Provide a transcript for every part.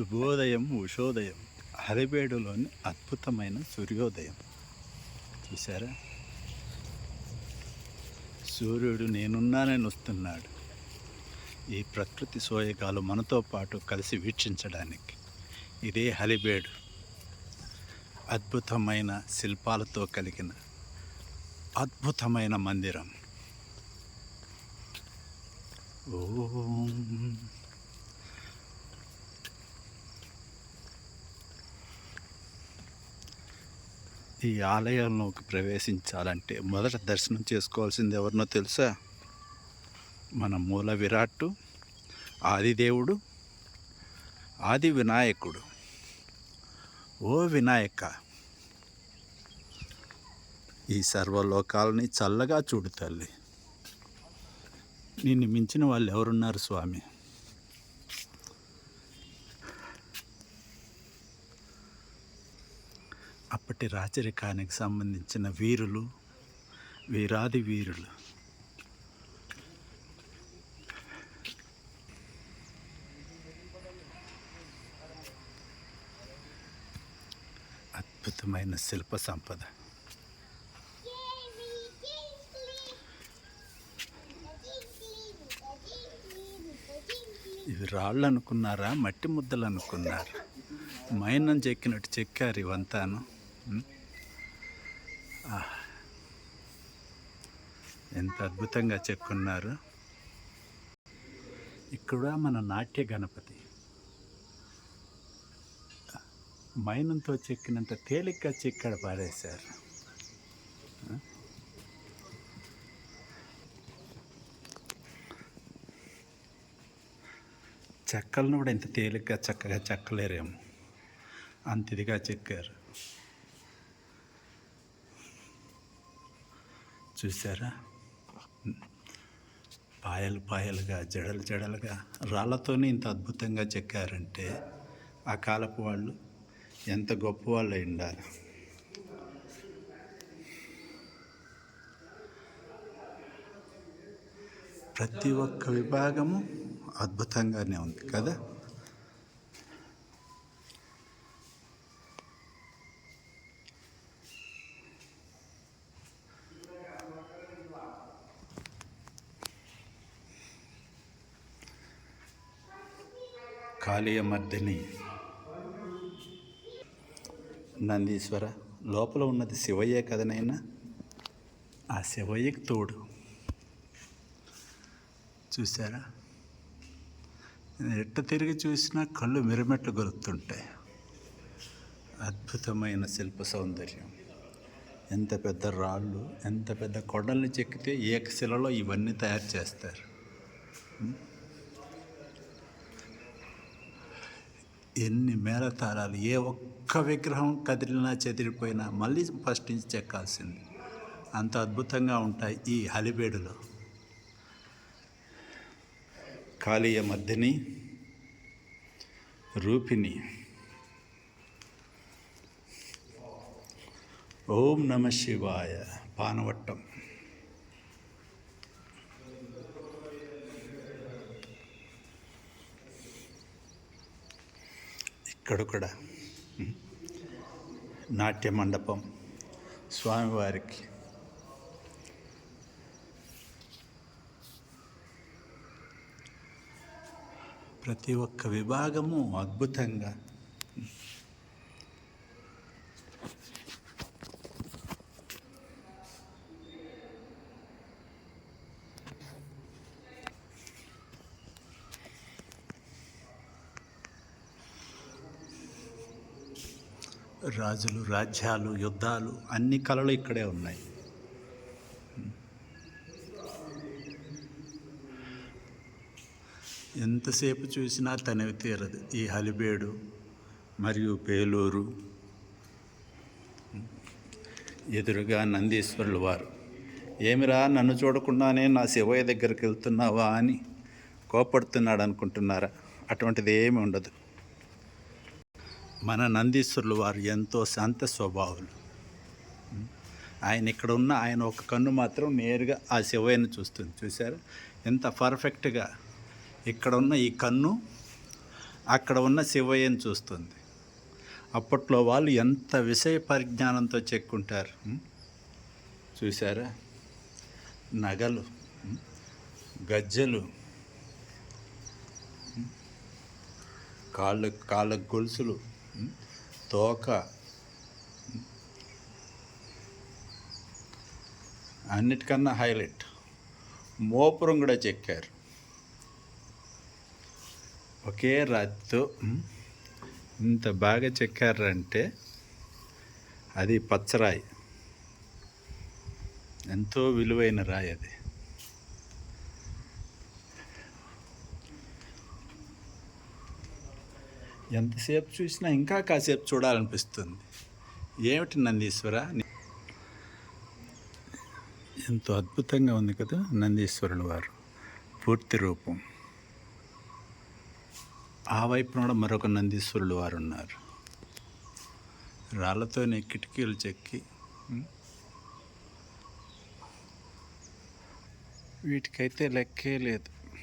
శుభోదయం ఉషోదయం. హరిబేడులోని అద్భుతమైన సూర్యోదయం. చూసారా సూర్యుడు నేనున్నానని వస్తున్నాడు. ఈ ప్రకృతి సోయగాలు మనతో పాటు కలిసి వీక్షించడానికి. ఇదే హలిబేడు. అద్భుతమైన శిల్పాలతో కలిగిన అద్భుతమైన మందిరం. ఓం. ఈ ఆలయంలోకి ప్రవేశించాలంటే మొదట దర్శనం చేసుకోవాల్సింది ఎవరినో తెలుసా? మన మూల విరాట్టు ఆదిదేవుడు ఆది వినాయకుడు. ఓ వినాయక! ఈ సర్వలోకాలని చల్లగా చూడు తల్లి. నిన్ను మించిన వాళ్ళు ఎవరున్నారు స్వామి? అప్పటి రాచరికానికి సంబంధించిన వీరులు వీరాది వీరులు. అద్భుతమైన శిల్ప సంపద. ఇవి రాళ్ళు అనుకున్నారా మట్టి ముద్దలు అనుకున్నారా మైనం చెక్కినట్టు చెక్కారు ఇవంతాను. ఎంత అద్భుతంగా చెక్కున్నారు ఇక్కడ మన నాట్య గణపతి. మైనంతో చెక్కినంత తేలిగ్గా చెక్కడ పారేశారు. చెక్కలను కూడా ఇంత తేలిగ్గా చక్కగా చెక్కలేరేమో. అంత ఇదిగా చెక్కారు. చూసారా పాయలు పాయలుగా జడలు జడలుగా రాళ్ళతోనే ఇంత అద్భుతంగా చెక్కారంటే ఆ కాలపు వాళ్ళు ఎంత గొప్ప వాళ్ళు అయి ఉండాలి. ప్రతి ఒక్క విభాగము అద్భుతంగానే ఉంది కదా? కాళీయ నందీశ్వర లోపల ఉన్నది శివయ్యే కదనైనా ఆ శివయ్యకి తోడు. చూసారా ఎట్ట తిరిగి చూసినా కళ్ళు మిరమెట్లు గొలుపుతుంటాయి అద్భుతమైన శిల్ప సౌందర్యం. ఎంత పెద్ద రాళ్ళు ఎంత పెద్ద కొండల్ని చెక్కితే ఏకశిలలో ఇవన్నీ తయారు చేస్తారు. ఎన్ని మేళతాళాలు ఏ ఒక్క విగ్రహం కదిలినా చెదిరిపోయినా మళ్ళీ ఫస్ట్ నుంచి చెక్కాల్సింది. అంత అద్భుతంగా ఉంటాయి ఈ హలిబేడులో. కాళీయ మధ్యని రూపిణి. ఓం నమ శివాయ పానవట్టం. ఇక్కడ కూడా నాట్య మండపం స్వామివారికి. ప్రతి ఒక్క విభాగము అద్భుతంగా రాజులు రాజ్యాలు యుద్ధాలు అన్ని కళలు ఇక్కడే ఉన్నాయి. ఎంతసేపు చూసినా తనివి తీరదు. ఈ హలిబేడు మరియు పేలూరు ఎదురుగా నందీశ్వరులు వారు. ఏమిరా నన్ను చూడకుండానే నా శివయ్య దగ్గరికి వెళ్తున్నావా అని కోపడుతున్నాడు అనుకుంటున్నారా అటువంటిది ఏమి ఉండదు. మన నందీశ్వరులు వారు ఎంతో శాంత స్వభావులు. ఆయన ఇక్కడ ఉన్న ఆయన ఒక కన్ను మాత్రం నేరుగా ఆ శివయ్యను చూస్తుంది. చూశారు? ఎంత పర్ఫెక్ట్గా ఇక్కడ ఉన్న ఈ కన్ను అక్కడ ఉన్న శివయ్యను చూస్తుంది. అప్పట్లో వాళ్ళు ఎంత విషయ పరిజ్ఞానంతో చెక్కుంటారు. చూశారా? చూసారా నగలు గజ్జలు గజ్జెలు కాళ్ళ గొలుసులు. తోక. అన్నిటికన్నా హైలైట్. మోపురం కూడా చెక్కారు. ఒకే రాతితో ఇంత బాగా చెక్కారంటే అది పచ్చరాయి ఎంతో విలువైన రాయి అది. ఎంతసేపు చూసినా ఇంకా కాసేపు చూడాలనిపిస్తుంది. ఏమిటి నందీశ్వర? ఎంతో అద్భుతంగా ఉంది కదా నందీశ్వరుని వారు. పూర్తి రూపం. ఆ వైపున కూడా మరొక నందీశ్వరుడు వారు ఉన్నారు. రాళ్ళతోనే కిటికీలు చెక్కి వీటికైతే లెక్కే లేదు.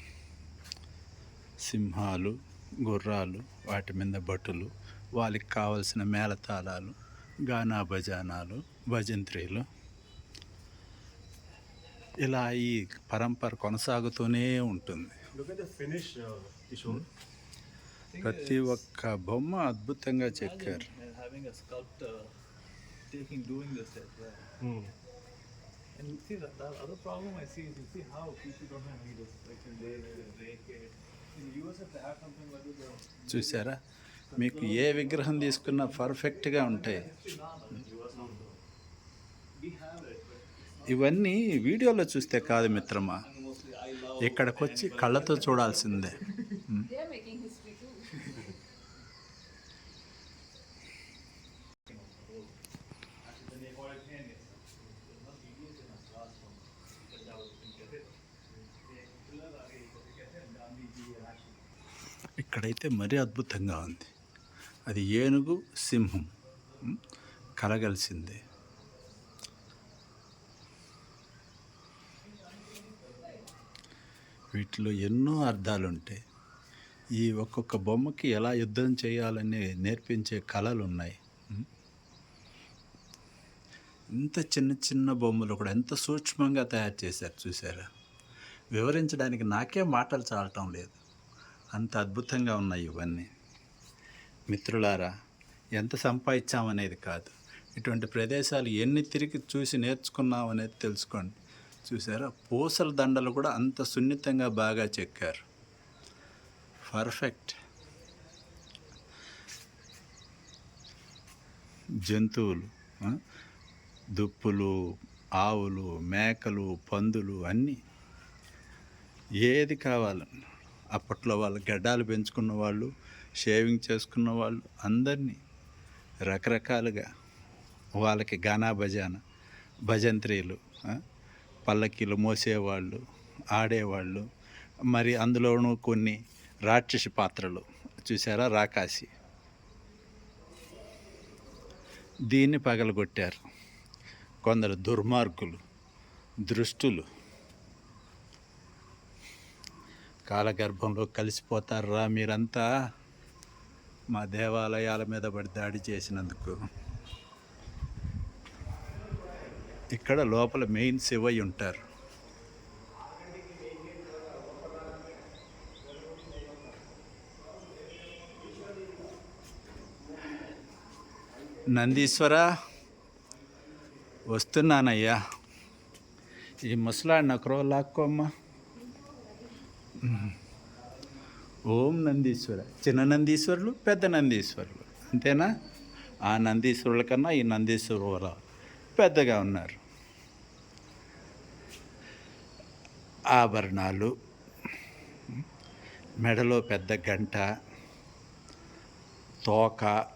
సింహాలు గుర్రాలు వాటి మీద భటులు వాళ్ళకి కావలసిన మేళతాళాలు గానా భజానాలు భజంత్రీలు ఇలా ఈ పరంపర కొనసాగుతూనే ఉంటుంది uh. ప్రతి ఒక్క బొమ్మ అద్భుతంగా చెక్కారు and. Hmm. See that the other problem I see is you see how people don't have needles. Like they rake it. చూసారా మీకు ఏ విగ్రహం తీసుకున్నా పర్ఫెక్ట్గా ఉంటాయి. ఇవన్నీ వీడియోలో చూస్తే కాదు మిత్రమా? ఇక్కడికి వచ్చి కళ్ళతో చూడాల్సిందే. ఇక్కడైతే మరీ అద్భుతంగా ఉంది. అది ఏనుగు సింహం. కలగలిసింది. వీటిలో ఎన్నో అర్థాలు ఉంటాయి ఈ ఒక్కొక్క బొమ్మకి ఎలా యుద్ధం చేయాలని నేర్పించే కళలు ఉన్నాయి ఇంత చిన్న చిన్న బొమ్మలు కూడా ఎంత సూక్ష్మంగా తయారు చేశారు చూసారా? వివరించడానికి నాకే మాటలు చాలటం లేదు. అంత అద్భుతంగా ఉన్నాయి ఇవన్నీ. మిత్రులారా ఎంత సంపాదించామనేది కాదు. ఇటువంటి ప్రదేశాలు ఎన్ని తిరిగి చూసి నేర్చుకున్నాం అనేది తెలుసుకోండి. చూసారా? పూసల దండలు కూడా అంత సున్నితంగా బాగా చెక్కారు. పర్ఫెక్ట్. జంతువులు దుప్పులు ఆవులు మేకలు పందులు అన్నీ ఏది కావాలన్నా అప్పట్లో వాళ్ళు గడ్డాలు పెంచుకున్న వాళ్ళు షేవింగ్ చేసుకున్న వాళ్ళు అందరినీ రకరకాలుగా వాళ్ళకి గానా భజాన భజంత్రీలు పల్లకీలు మోసేవాళ్ళు ఆడేవాళ్ళు మరి అందులోనూ కొన్ని రాక్షసి పాత్రలు. చూసారా రాకాసి. దీన్ని పగలగొట్టారు కొందరు దుర్మార్గులు దృష్టులు. కాలగర్భంలో కలిసిపోతారా మీరంతా? మా దేవాలయాల మీద పడి దాడి చేసినందుకు. ఇక్కడ లోపల మెయిన్ శివయ్య ఉంటారు. నందీశ్వర వస్తున్నానయ్యా. ఈ ముసలాడిని ఒకరో లాక్కోమ్మా. ఓం నందీశ్వర. చిన్న నందీశ్వరులు పెద్ద నందీశ్వరులు. అంతేనా? ఆ నందీశ్వరుల కన్నా ఈ నందీశ్వరుల పెద్దగా ఉన్నారు. ఆభరణాలు మెడలో పెద్ద గంట తోక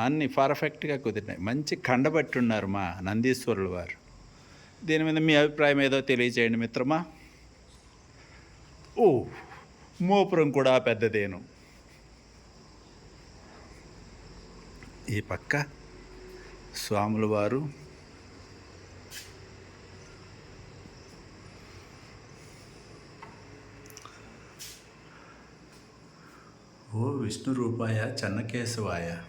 అన్నీ పర్ఫెక్ట్గా కుదిరినాయి. మంచి కండబట్టి ఉన్నారు మా నందీశ్వరులు వారు. దీని మీద మీ అభిప్రాయం ఏదో తెలియజేయండి మిత్రమా? ఓ మోపురం కూడా పెద్దదేను. ఈ పక్క స్వాముల వారు ఓ విష్ణు రూపాయ చెన్నకేశవాయ.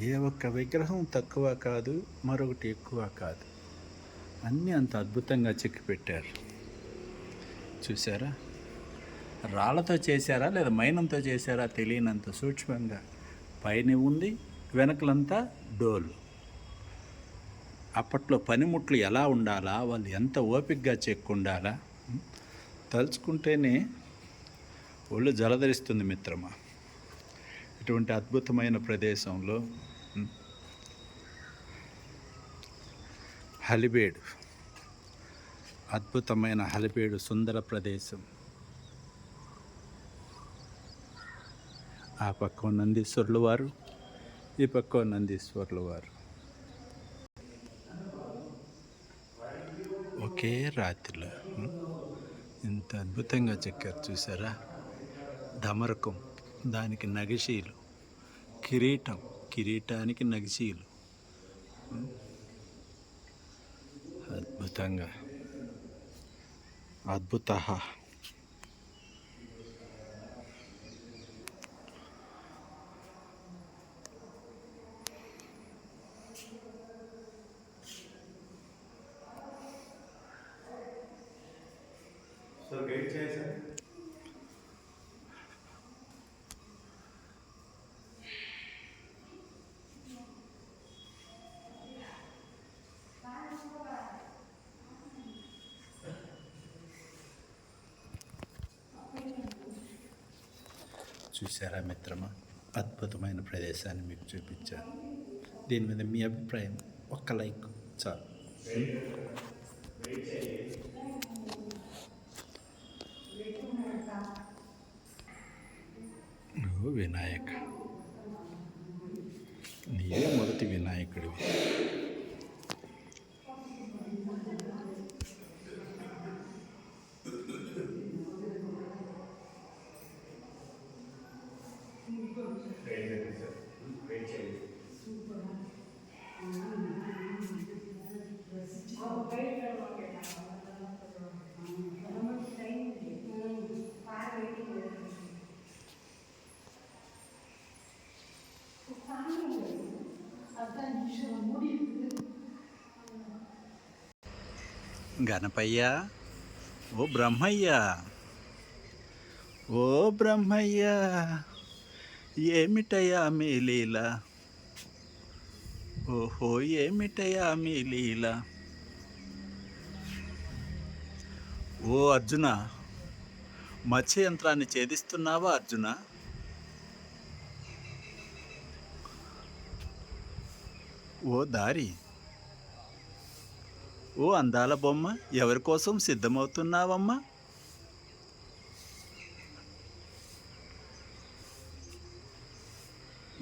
ఏ ఒక్క విగ్రహం తక్కువ కాదు మరొకటి ఎక్కువ కాదు. అన్నీ అంత అద్భుతంగా చెక్కి పెట్టారు చూసారా రాళ్ళతో చేశారా లేదా మైనంతో చేశారా తెలియనంత సూక్ష్మంగా. పైన ఉంది వెనకలంతా డోలు. అప్పట్లో పనిముట్లు ఎలా ఉండాలా? వాళ్ళు ఎంత ఓపికగా చెక్కుండాలా? తలుచుకుంటేనే ఒళ్ళు జలధరిస్తుంది మిత్రమా. ఇటువంటి అద్భుతమైన ప్రదేశంలో హలిబేడు. అద్భుతమైన హలిబేడు సుందర ప్రదేశం. ఆ పక్క నందీశ్వరులు వారు ఈ పక్క నందీశ్వరులు వారు. ఒకే రాత్రిలో ఇంత అద్భుతంగా చెక్కారు చూసారా? దమరకం దానికి నగిశీలు కిరీటం కిరీటానికి నగిశీలు అద్భుతంగా. అద్భుత. చూసారా మిత్రమా? అద్భుతమైన ప్రదేశాన్ని మీకు చూపించాను. దీని మీద మీ అభిప్రాయం ఒక్క లైక్ చాలు. నువ్వు వినాయక నీవే మొదటి వినాయకుడివి. గణపయ్య ఓ బ్రహ్మయ్య ఓ బ్రహ్మయ్య ఏమిటయా మీ లీల? ఓహో ఏమిటయా మీ లీల? ఓ అర్జున మత్స్య యంత్రాన్ని ఛేదిస్తున్నావా అర్జున? ఓ దారి. ఓ అందాల బొమ్మ ఎవరి కోసం సిద్ధమవుతున్నావమ్మా?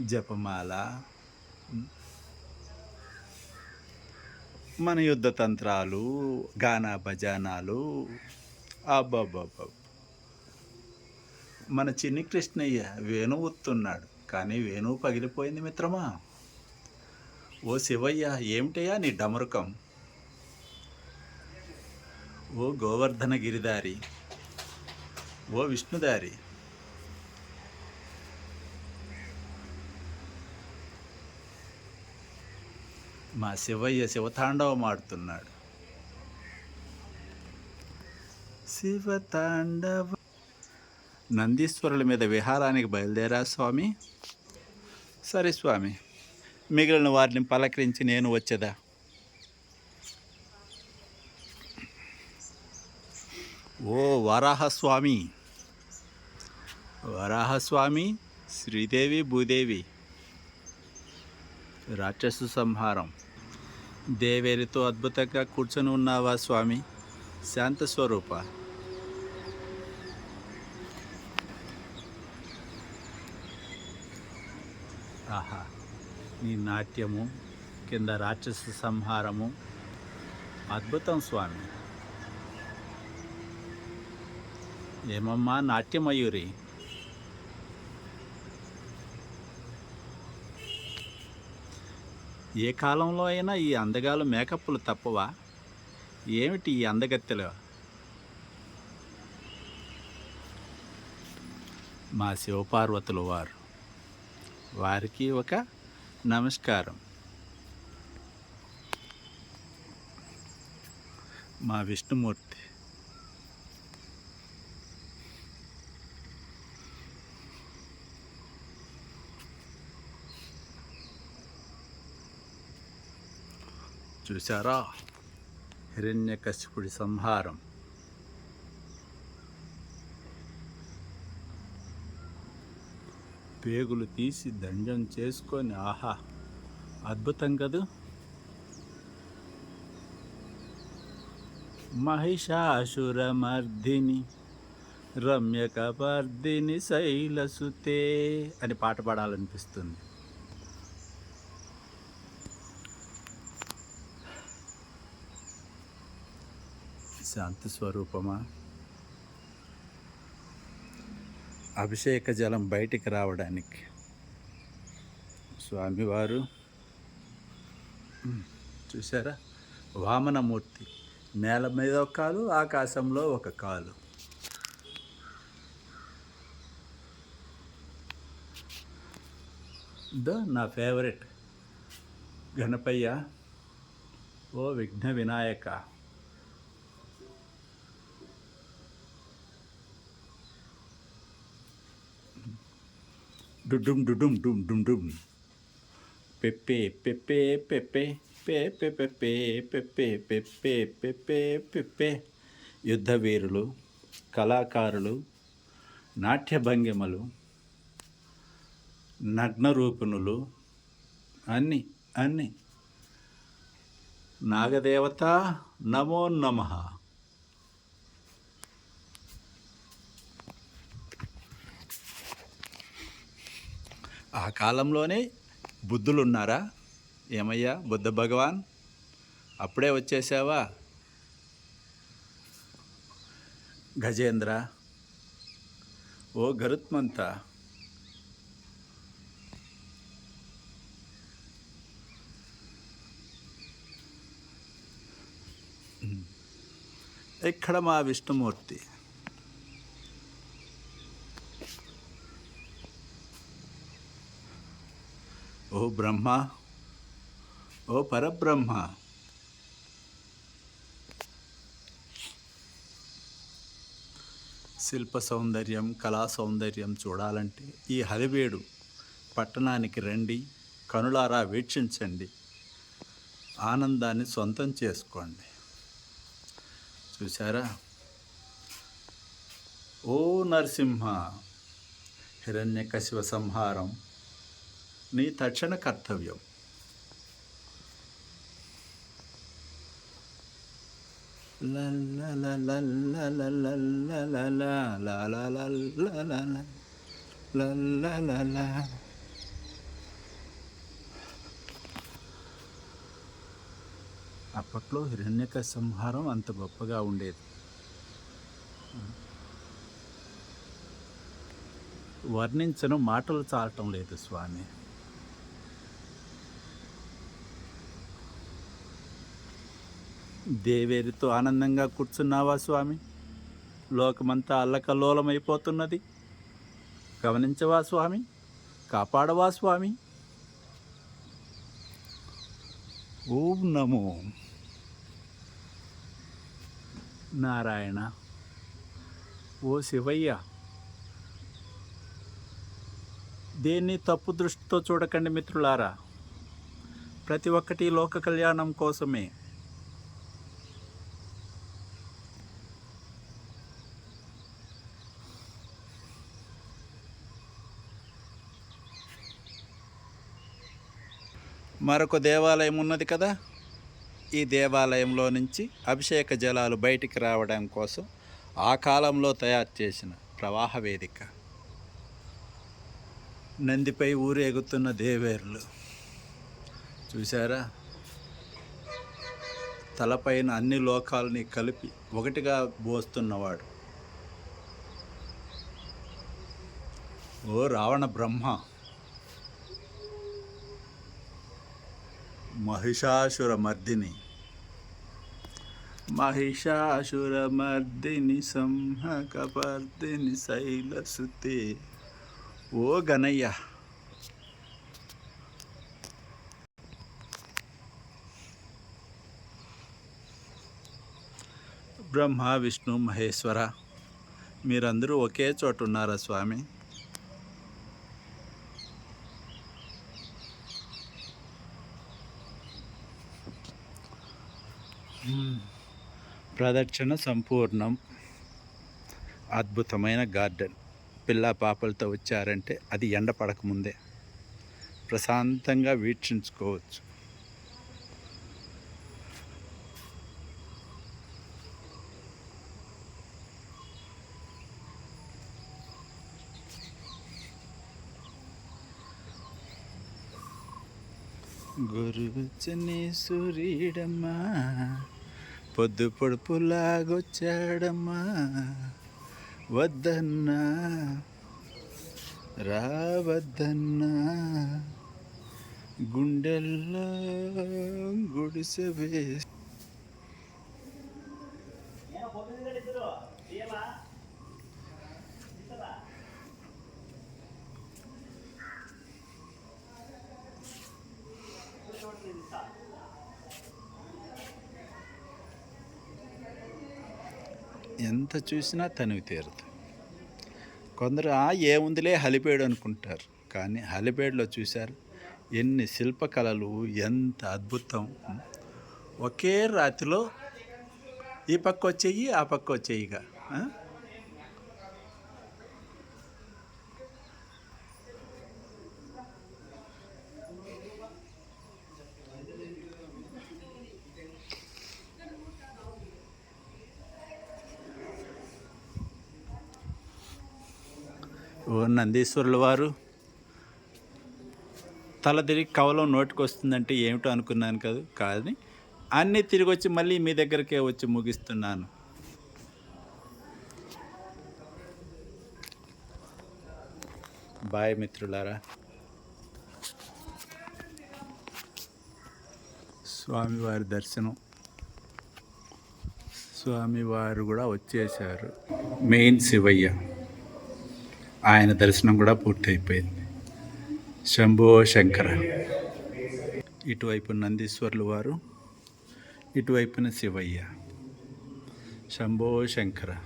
జపమాల. మన యుద్ధ తంత్రాలు గానా భజానాలు. అబ్బాబ్బాబ్బ. మన చిన్ని కృష్ణయ్య వేణువు ఊతున్నాడు కానీ వేణువు పగిలిపోయింది మిత్రమా? ఓ శివయ్య ఏమిటయ్యా నీ డమరుకం? ఓ గోవర్ధన గిరిదారి ఓ విష్ణుదారి మా శివయ్య శివతాండవం ఆడుతున్నాడు. శివతాండవ నందీశ్వరుల మీద విహారానికి బయలుదేరా స్వామి. సరే స్వామి. మిగిలిన వారిని పలకరించి నేను వచ్చేదా? ఓ వరాహస్వామి. వరాహస్వామి శ్రీదేవి భూదేవి. రాక్షసు సంహారం. దేవేరితో అద్భుతంగా కూర్చొని ఉన్నావా స్వామి? శాంత స్వరూప ఆహా నీ నాట్యము కింద రాక్షస సంహారము. అద్భుతం స్వామి. ఏమమ్మా నాట్యమయూరి? ఏ కాలంలో అయినా ఈ అందగాలు మేకప్లు తప్పవా? ఏమిటి ఈ అందగత్తెలు? మా శివపార్వతులు వారు. వారికి ఒక నమస్కారం. మా విష్ణుమూర్తి. చూసారా హిరణ్యకశిపుడి సంహారం. పేగులు తీసి దండం చేసుకొని ఆహా అద్భుతం కదూ! మహిషాసురమర్దిని రమ్యకపర్దిని శైలసుతే అని పాట పాడాలనిపిస్తుంది. శాంతి స్వరూపమా? అభిషేక జలం బయటికి రావడానికి. స్వామివారు చూసారా వామనమూర్తి. నేల మీద ఒక కాలు ఆకాశంలో ఒక కాలు. దో నా ఫేవరెట్ గణపయ్య ఓ విఘ్న వినాయక. డుడుం డుడుం డుమ్ డుమ్ డుమ్. పెప్పే పెప్పే పెప్పే పెప్పే పెప్పే పెప్పే పెప్పే పెప్పే పెప్పే. యుద్ధవీరులు కళాకారులు నాట్య భంగిమలు నగ్న రూపిణులు అన్ని అన్ని. నాగదేవత నమో నమః. ఆ కాలంలోనే బుద్ధులు ఉన్నారా ఏమయ్యా బుద్ధ భగవాన్? అప్పుడే వచ్చేసావా? గజేంద్ర ఓ గరుత్మంత. ఇక్కడ మా విష్ణుమూర్తి? ఓ బ్రహ్మ ఓ పరబ్రహ్మ. శిల్ప సౌందర్యం కళా సౌందర్యం చూడాలంటే ఈ హరివేడు పట్టణానికి రండి కనులారా వీక్షించండి. ఆనందాన్ని సొంతం చేసుకోండి. చూసారా ఓ నరసింహ హిరణ్యకశివ సంహారం. నీ తక్షణ కర్తవ్యం. అప్పట్లో హిరణ్యక సంహారం అంత గొప్పగా ఉండేది. వర్ణించను మాటలు చాలటం లేదు స్వామి. దేవేరితో ఆనందంగా కూర్చున్నావా స్వామి? లోకమంతా అల్లకల్లోలమైపోతున్నది. గమనించవా స్వామి? కాపాడవా స్వామి? ఓం నమో. నారాయణ. ఓ శివయ్య. దేన్ని తప్పు దృష్టితో చూడకండి మిత్రులారా. ప్రతి ఒక్కటి లోక కళ్యాణం కోసమే. మరొక దేవాలయం ఉన్నది కదా? ఈ దేవాలయంలో నుంచి అభిషేక జలాలు బయటికి రావడం కోసం ఆ కాలంలో తయారు చేసిన ప్రవాహ వేదిక. నందిపై ఊరేగుతున్న దేవేరులు. చూసారా తలపైన అన్ని లోకాలని కలిపి ఒకటిగా పోస్తున్నవాడు ఓ రావణ బ్రహ్మ! మహిషాసురమర్దిని మహిషాసురమర్దిని సంహకపర్దిని శైలసుతే. ఓ గనయ్య బ్రహ్మ విష్ణు మహేశ్వర మీరందరూ ఒకే చోట ఉన్నారా స్వామి? ప్రదక్షిణ సంపూర్ణం. అద్భుతమైన గార్డెన్. పిల్ల పాపలతో వచ్చారంటే అది ఎండ పడకముందే. ప్రశాంతంగా వీక్షించుకోవచ్చు. గురువచ్చని సూర్యుడమ్మా పొద్దు పొడుపులాగొచ్చాడమ్మా. వద్దన్నా. రావద్దన్నా గుండెల్లో గుడిసె వేసి ఎంత చూసినా తనివి తీరదు. కొందరు "ఆ, ఏముందిలే హలిపేడు అనుకుంటారు. కానీ హలిపేడులో చూశారు ఎన్ని శిల్పకళలు ఎంత అద్భుతం. ఒకే రాతిలో ఈ పక్క వచ్చేయి ఆ పక్క వచ్చేయిగా నందీశ్వరుల వారు. తల తిరిగి కవలం నోటికి వస్తుందంటే ఏమిటో అనుకున్నాను కదా కానీ అన్నీ తిరిగి వచ్చి మళ్ళీ మీ దగ్గరకే వచ్చి ముగిస్తున్నాను. బాయ్ మిత్రులారా. స్వామివారి దర్శనం. స్వామివారు కూడా వచ్చేసారు మెయిన్ శివయ్య. ఆయన దర్శనం కూడా పూర్తయిపోయింది. శంభో శంకర. ఇటువైపు నందీశ్వర్లు వారు ఇటువైపున శివయ్య. శంభో శంకర.